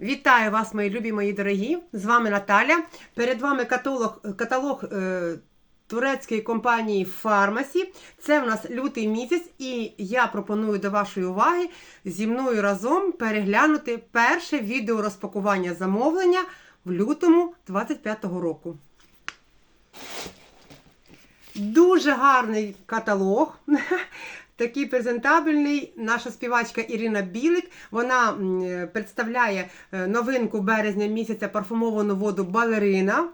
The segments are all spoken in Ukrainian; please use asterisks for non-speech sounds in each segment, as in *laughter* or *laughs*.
Вітаю вас, мої любі, мої дорогі! З вами Наталя. Перед вами каталог, каталог е, турецької компанії Фармасі. Це в нас лютий місяць, і я пропоную до вашої уваги зі мною разом переглянути перше відео розпакування замовлення в лютому 25-го року. Дуже гарний каталог. Такий презентабельний. Наша співачка Ірина Білик. Вона е, представляє е, новинку березня місяця парфумовану воду балерина.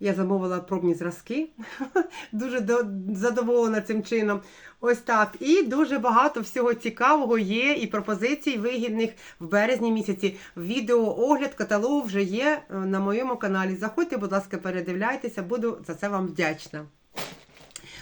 Я замовила пробні зразки. *laughs* Дуже задоволена цим чином. Ось так. І дуже багато всього цікавого є і пропозицій вигідних в березні місяці. Відео огляд каталогу вже є е, на моєму каналі. Заходьте, будь ласка, передивляйтеся, буду за це вам вдячна.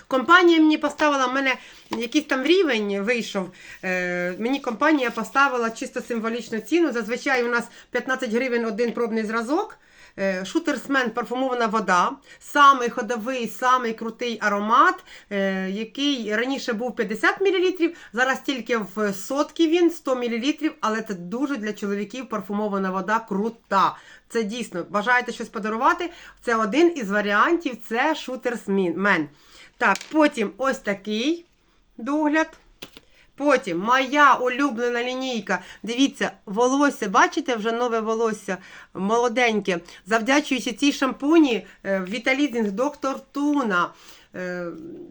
Компанія мені поставила в мене якийсь там рівень вийшов. Е, мені компанія поставила чисто символічну ціну. Зазвичай у нас 15 гривень один пробний зразок. Е, Шутерсмен парфумована вода, самий ходовий, самий крутий аромат, е, який раніше був 50 мл, зараз тільки в сотки він 100 мл, але це дуже для чоловіків парфумована вода крута. Це дійсно бажаєте щось подарувати. Це один із варіантів. Це Шутерсмен. Так, потім ось такий догляд. Потім моя улюблена лінійка. Дивіться, волосся, бачите, вже нове волосся молоденьке. Завдячуючи цій шампуні Віталізінг Доктор Туна е,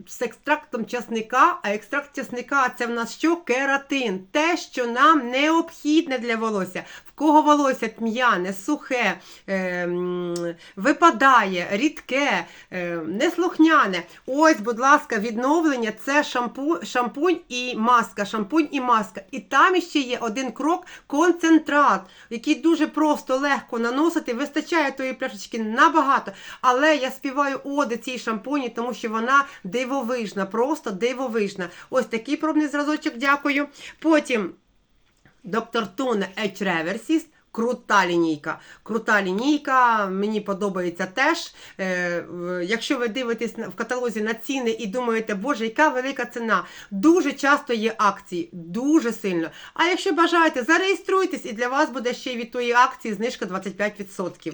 з екстрактом часника, а екстракт часника це в нас що? Кератин. Те, що нам необхідне для волосся. В кого волосся тм'яне, сухе, е, випадає, рідке, е, неслухняне. Ось, будь ласка, відновлення це шампу, шампунь і маска. Шампунь і маска. І там іще є один крок концентрат, який дуже просто легко наносити. Вистачає тої пляшечки набагато. Але я співаю оди цій шампуні, тому що вона дивовижна, просто дивовижна. Ось такий пробний зразочок, дякую. Потім. Доктор Туне Edge Reversist. Крута лінійка. Крута лінійка, мені подобається теж. Е, якщо ви дивитесь в каталозі на ціни і думаєте, боже, яка велика ціна, дуже часто є акції, дуже сильно. А якщо бажаєте, зареєструйтесь, і для вас буде ще від тої акції знижка 25%.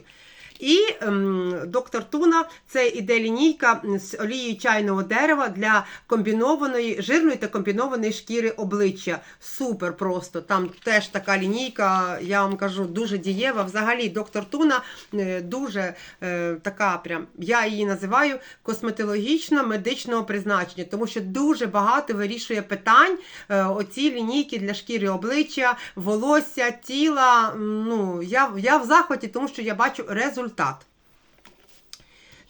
І ем, доктор Туна це іде лінійка з олією чайного дерева для комбінованої жирної та комбінованої шкіри обличчя. Супер просто. Там теж така лінійка, я вам кажу, дуже дієва. Взагалі, доктор Туна е, дуже е, така, прям я її називаю косметологічно медичного призначення, тому що дуже багато вирішує питань е, оці лінійки для шкіри обличчя, волосся, тіла. Ну, я, я в захваті, тому що я бачу результат.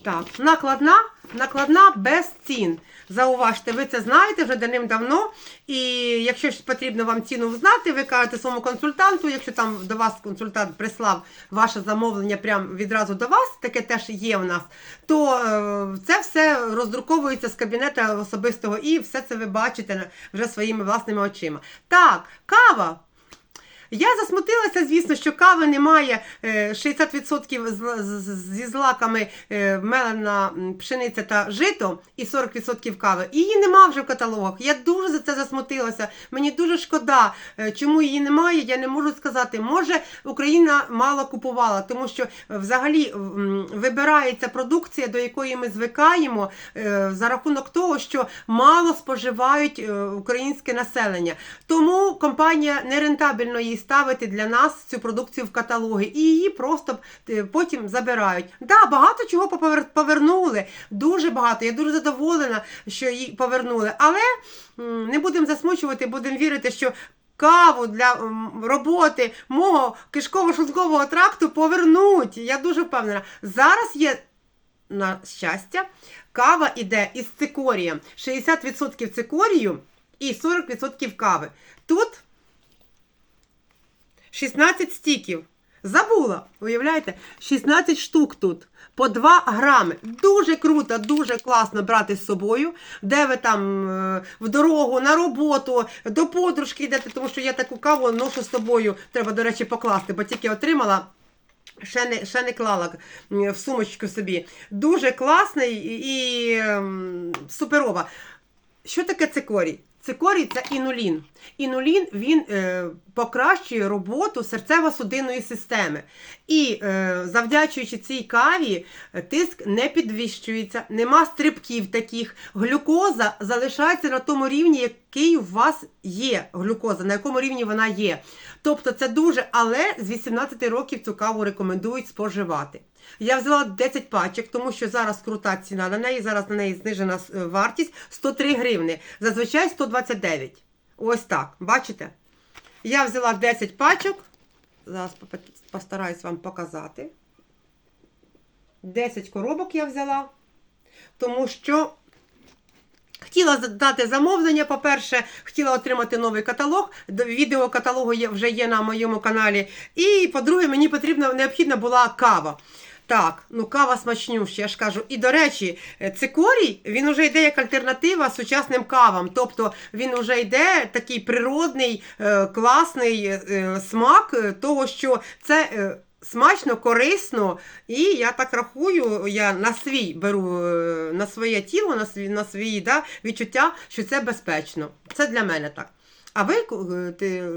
Так, накладна, накладна без цін. Зауважте, ви це знаєте вже давним-давно. І якщо ж потрібно вам ціну знати, ви кажете своєму консультанту, якщо там до вас консультант прислав ваше замовлення прямо відразу до вас, таке теж є у нас, то е, це все роздруковується з кабінету особистого і все це ви бачите вже своїми власними очима. Так, кава. Я засмутилася, звісно, що кави немає е, 60% з- з- зі злаками е, мелена пшениця та жито і 40% кави. Її нема вже в каталогах. Я дуже за це засмутилася. Мені дуже шкода, е, чому її немає. Я не можу сказати. Може, Україна мало купувала, тому що е, взагалі вибирається продукція, до якої ми звикаємо, е, за рахунок того, що мало споживають е, українське населення. Тому компанія нерентабельно її ставити для нас цю продукцію в каталоги і її просто е, потім забирають. Да, багато чого повернули, дуже багато. Я дуже задоволена, що її повернули. Але не будемо засмучувати, будемо вірити, що. Каву для роботи мого кишково-шлункового тракту повернуть. Я дуже впевнена. Зараз є на щастя, кава іде із цикорієм. 60% цикорію і 40% кави. Тут 16 стіків. Забула, уявляєте? 16 штук тут. По 2 грами. Дуже круто, дуже класно брати з собою, де ви там е, в дорогу, на роботу, до подружки йдете, тому що я таку каву ношу з собою. Треба, до речі, покласти, бо тільки отримала. Ще не, ще не клала в сумочку собі. Дуже класний і, і ем, суперова. Що таке цикорій? Цикорій це інулін. Інулін він е, покращує роботу серцево-судинної системи. І е, завдячуючи цій каві, е, тиск не підвищується, нема стрибків таких. Глюкоза залишається на тому рівні, який у вас є. Глюкоза, на якому рівні вона є. Тобто це дуже, але з 18 років цю каву рекомендують споживати. Я взяла 10 пачок, тому що зараз крута ціна на неї. Зараз на неї знижена е, вартість 103 гривни. Зазвичай 129. Ось так. Бачите? Я взяла 10 пачок. Зараз постараюсь вам показати. 10 коробок я взяла. Тому що хотіла дати замовлення. По-перше, хотіла отримати новий каталог. Відео каталогу вже є на моєму каналі. І, по-друге, мені потрібна необхідна була кава. Так, ну кава смачнюща, я ж кажу. І до речі, е, цикорій він вже йде як альтернатива сучасним кавам. Тобто він вже йде такий природний, е, класний е, смак того, що це. Смачно, корисно, і я так рахую, я на свій беру на своє тіло, на свій, на свої да, відчуття, що це безпечно. Це для мене так. А ви е, ти,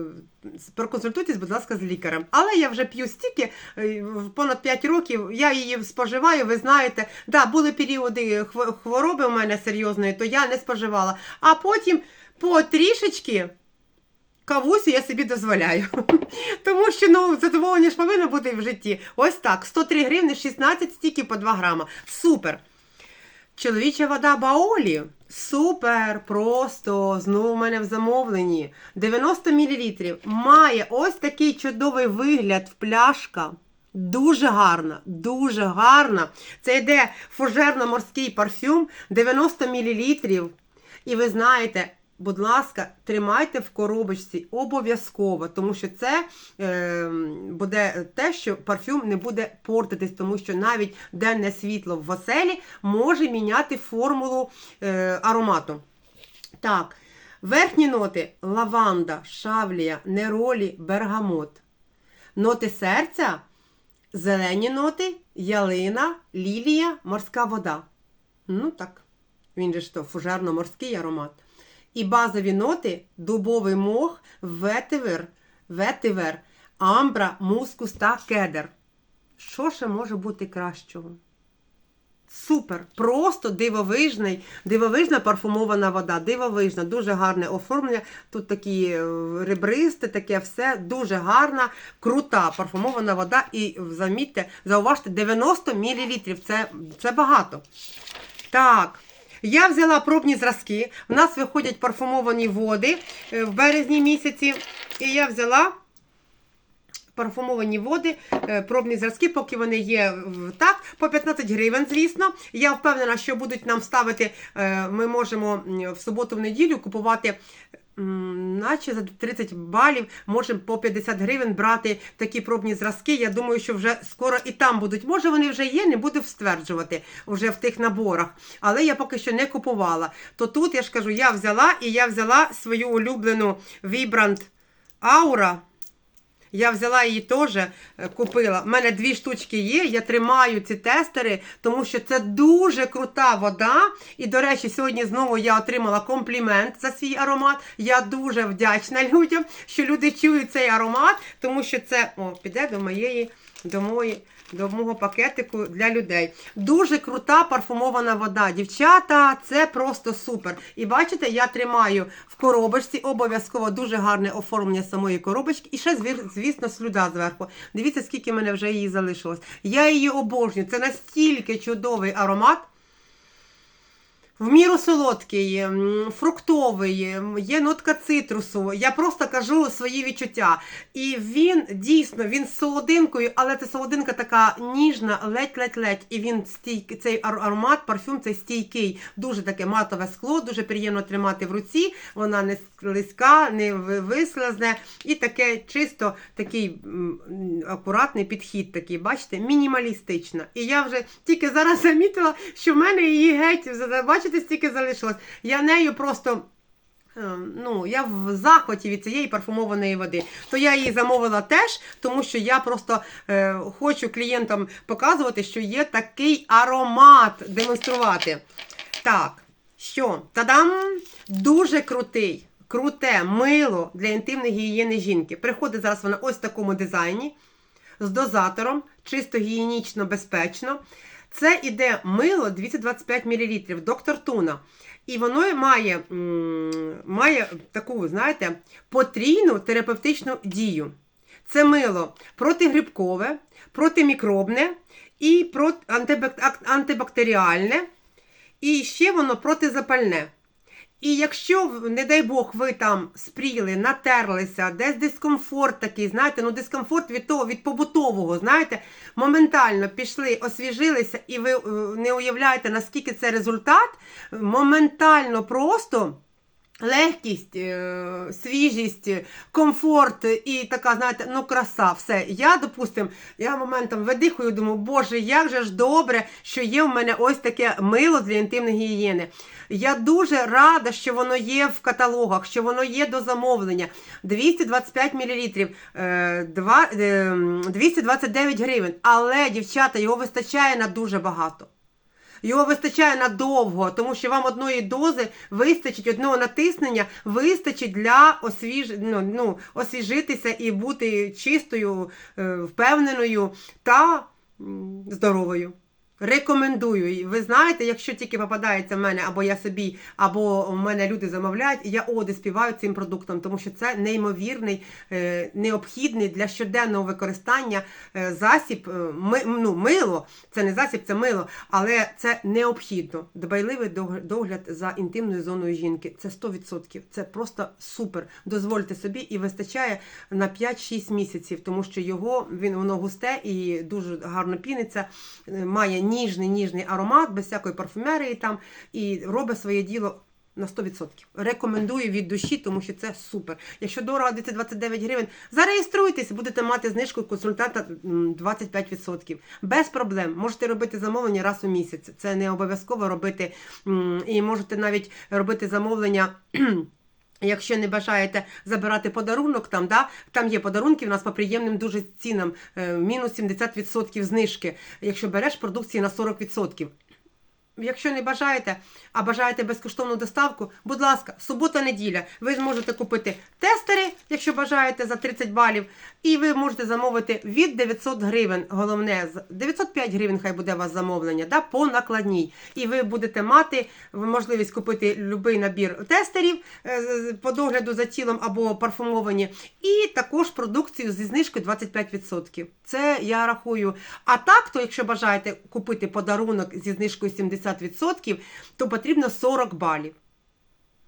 проконсультуйтесь, будь ласка, з лікарем. Але я вже п'ю стільки, е, понад 5 років, я її споживаю, ви знаєте. Да, були періоди хвороби у мене серйозної, то я не споживала. А потім потрішечки кавусю я собі дозволяю. *laughs* Тому що ну, задоволення ж повинно бути в житті. Ось так, 103 гривни, 16 стільки по 2 грама. Супер! Чоловіча вода Баолі. Супер! Просто знову в мене в замовленні. 90 мл. Має ось такий чудовий вигляд в пляшка. Дуже гарна, дуже гарна. Це йде фужерно-морський парфюм 90 мл. І ви знаєте, будь ласка, тримайте в коробочці обов'язково, тому що це е, буде те, що парфюм не буде портитись, тому що навіть денне світло в оселі може міняти формулу е, аромату. Так, верхні ноти лаванда, шавлія, неролі, бергамот. Ноти серця, зелені ноти, ялина, лілія, морська вода. Ну так, він же ж то фужерно-морський аромат. І базові ноти дубовий мох, ветивер, ветивер, амбра, мускус та кедр. Що ще може бути кращого? Супер! Просто дивовижний, дивовижна парфумована вода, дивовижна, дуже гарне оформлення. Тут такі е, ребристи, таке все, дуже гарна, крута парфумована вода. І замітьте, зауважте, 90 мл. Це, це багато. Так. Я взяла пробні зразки. У нас виходять парфумовані води е, в березні місяці. І я взяла парфумовані води, е, пробні зразки, поки вони є так, по 15 гривень, звісно. Я впевнена, що будуть нам ставити, е, ми можемо в суботу, в неділю купувати. Наче за 30 балів можемо по 50 гривень брати такі пробні зразки. Я думаю, що вже скоро і там будуть. Може, вони вже є, не буду стверджувати вже в тих наборах. Але я поки що не купувала. То тут я ж кажу, я взяла і я взяла свою улюблену Vibrant Aura. Я взяла її теж, е, купила. У мене дві штучки є. Я тримаю ці тестери, тому що це дуже крута вода. І, до речі, сьогодні знову я отримала комплімент за свій аромат. Я дуже вдячна *laughs* людям, що люди чують цей аромат, тому що це о, піде до моєї, до мої, До мого пакетику для людей. Дуже крута парфумована вода. Дівчата, це просто супер. І бачите, я тримаю в коробочці обов'язково дуже гарне оформлення самої коробочки. І ще, звісно, слюда зверху. Дивіться, скільки в мене вже її залишилось. Я її обожнюю. Це настільки чудовий аромат. В міру солодкий, фруктовий, є нотка цитрусу. Я просто кажу свої відчуття. І він дійсно він з солодинкою, але це солодинка така ніжна, ледь-ледь-ледь. І він стійкий, цей аромат, парфюм цей стійкий, дуже таке матове скло, дуже приємно тримати в руці. Вона не слизька, не ви- вислизне. І таке чисто такий акуратний підхід, такий, бачите, мінімалістична. І я вже тільки зараз замітила, що в мене її геть, бачите, стільки залишилось. Я нею просто. е, Ну, я в захваті від цієї парфумованої води. То я її замовила теж, тому що я просто е, хочу клієнтам показувати, що є такий аромат демонструвати. Так, що тадам! Дуже крутий, круте мило для інтимної гігієни жінки. Приходить зараз вона ось в такому дизайні з дозатором, чисто гігієнічно, безпечно. Це іде мило 225 мл, доктор Туна. І воно має, має таку, знаєте, потрійну терапевтичну дію. Це мило протигрибкове, протимікробне і антибактеріальне, і ще воно протизапальне. І якщо, не дай Бог, ви там спріли, натерлися, десь дискомфорт такий, знаєте, ну дискомфорт від того, від побутового, знаєте, моментально пішли, освіжилися, і ви е, не уявляєте, наскільки це результат, моментально просто. Легкість, е, свіжість, комфорт і така, знаєте, ну краса, все. Я, допустим, я моментом видихую, думаю, боже, як же ж добре, що є в мене ось таке мило для інтимної гігієни. Я дуже рада, що воно є в каталогах, що воно є до замовлення. 225 мл, е, е, 229 гривень. Але, дівчата, його вистачає на дуже багато. Його вистачає надовго, тому що вам одної дози вистачить, одного натиснення вистачить для освіж... ну, ну, освіжитися і бути чистою, е, впевненою та здоровою. Рекомендую. Ви знаєте, якщо тільки попадається в мене, або я собі, або в мене люди замовляють, я оди співаю цим продуктом, тому що це неймовірний, е, необхідний для щоденного використання е, засіб, е, ну, мило, це не засіб, це мило, але це необхідно. Дбайливий догляд за інтимною зоною жінки. Це 100%. Це просто супер. Дозвольте собі і вистачає на 5-6 місяців, тому що його він воно густе і дуже гарно піниться, має ніжний ніжний аромат, без всякої парфумерії там, і робить своє діло. На 100%. Рекомендую від душі, тому що це супер. Якщо дорого 229 гривень, зареєструйтесь, будете мати знижку консультанта 25%. Без проблем. Можете робити замовлення раз у місяць. Це не обов'язково робити. І можете навіть робити замовлення. Якщо не бажаєте забирати подарунок, там да там є подарунки. У нас по приємним дуже цінам е, мінус 70% знижки. Якщо береш продукції на 40%. Якщо не бажаєте, а бажаєте безкоштовну доставку, будь ласка, субота-неділя. Ви зможете купити тестери, якщо бажаєте, за 30 балів, і ви можете замовити від 900 гривень. Головне, 905 гривень хай буде у вас замовлення, да, по накладній. І ви будете мати можливість купити будь-який набір тестерів е, по догляду за тілом або парфумовані, і також продукцію зі знижкою 25%. Це я рахую. А так, то якщо бажаєте купити подарунок зі знижкою 70%, то потрібно 40 балів.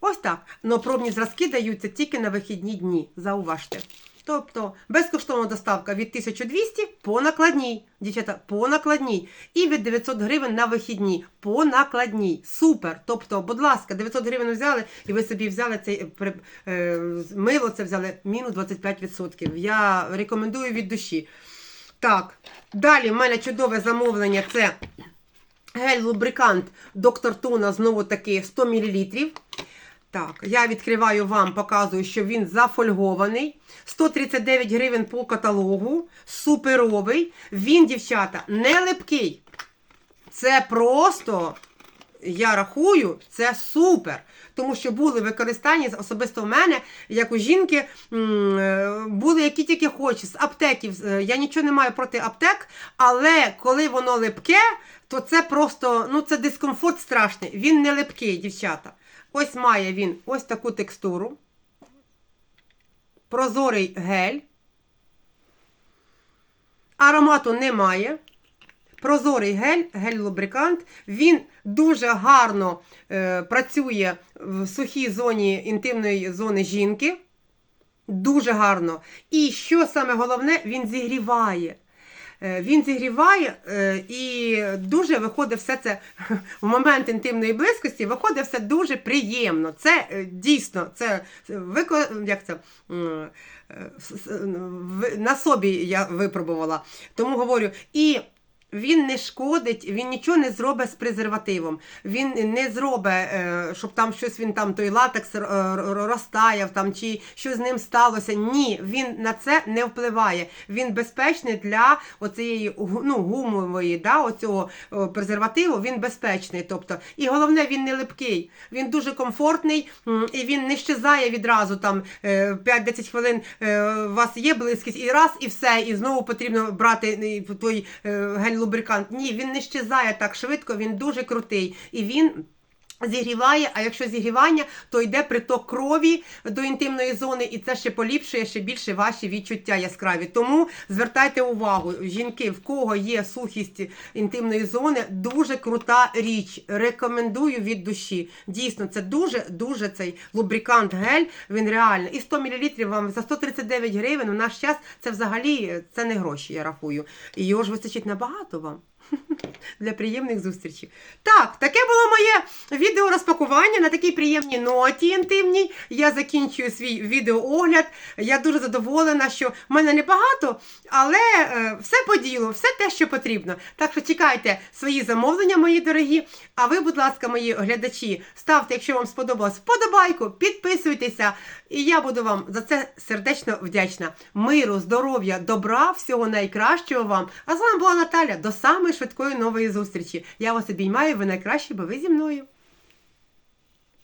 Ось так. Но пробні зразки даються тільки на вихідні дні. Зауважте. Тобто безкоштовна доставка від 1200 по накладній. Дівчата, по накладній. І від 900 гривень на вихідні по накладній. Супер. Тобто, будь ласка, 900 гривень взяли, і ви собі взяли цей е, мило, це взяли мінус 25%. Я рекомендую від душі. Так, далі в мене чудове замовлення це гель-лубрикант доктор Тона, знову таки 100 мл. Так, я відкриваю вам, показую, що він зафольгований. 139 гривень по каталогу. Суперовий. Він, дівчата, не липкий. Це просто, я рахую, це супер. Тому що були використання особисто в мене, як у жінки, е, були які тільки хочеш, з аптеків. Е, Я нічого не маю проти аптек, але коли воно липке, то це просто ну це дискомфорт страшний. Він не липкий, дівчата. Ось має він ось таку текстуру. Прозорий гель. Аромату немає. Прозорий гель, гель-лубрикант. Він дуже гарно е, працює в сухій зоні інтимної зони жінки. Дуже гарно. І що саме головне, він зігріває. Е, Він зігріває е, і дуже виходить все це *laughs* в момент інтимної близькості, виходить все дуже приємно. Це е, дійсно, це як це? на собі я випробувала. Тому говорю, і Він не шкодить, він нічого не зробить з презервативом. Він не зробить, е, щоб там щось він там той латекс р- розтаяв там чи що з ним сталося. Ні, він на це не впливає. Він безпечний для оцієї ну, гумової, да, оцього е, презервативу. Він безпечний. Тобто, і головне, він не липкий. Він дуже комфортний і він не щезає відразу там е, 5-10 хвилин. е, У вас є близькість, і раз, і все, і знову потрібно брати е, той е, гель-лубрикант. Ні, він не щезає так швидко, він дуже крутий. І він. Зігріває, а якщо зігрівання, то йде приток крові до інтимної зони, і це ще поліпшує ще більше ваші відчуття яскраві. Тому звертайте увагу, жінки, в кого є сухість інтимної зони, дуже крута річ. Рекомендую від душі. Дійсно, це дуже дуже цей лубрикант гель. Він реально. І 100 мл вам за 139 гривень. У наш час це взагалі це не гроші, я рахую. І його ж вистачить набагато вам *laughs* для приємних зустрічей. Так, таке було моє відео розпакування на такій приємній ноті інтимній. Я закінчую свій відеоогляд. Я дуже задоволена, що в мене небагато, але е, все по ділу, все те, що потрібно. Так що чекайте свої замовлення, мої дорогі. А ви, будь ласка, мої глядачі, ставте, якщо вам сподобалось, вподобайку, підписуйтеся. І я буду вам за це сердечно вдячна. Миру, здоров'я, добра, всього найкращого вам. А з вами була Наталя. До самої швидкої нової зустрічі. Я вас обіймаю, ви найкращі, бо ви зі мною.